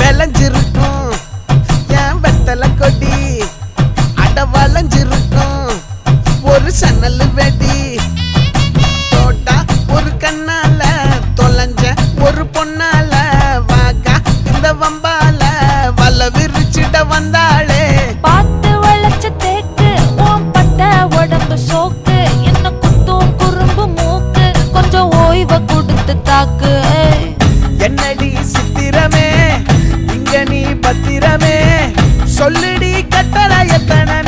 விளைஞ்சிருக்கும். ஏன் வெத்தலை கொடி அட வளைஞ்சிருக்கும். ஒரு சன்னல் வெடி. தோட்டா ஒரு கண்ணால தொலைஞ்ச ஒரு பொண்ணால வாக்கா இந்த வம்பால வல விரிச்சிட வந்தாளே. பார்த்து வளைச்ச தேக்கு ஓம் உடம்பு சோக்கு என்ன குத்தும் குறும்பு மூக்கு கொஞ்சம் ஓய்வை கொடுத்து தாக்கு. என்னடி சித்திரமே? இங்க நீ பத்திரமே? சொல்லுடி கட்டளை எத்தனை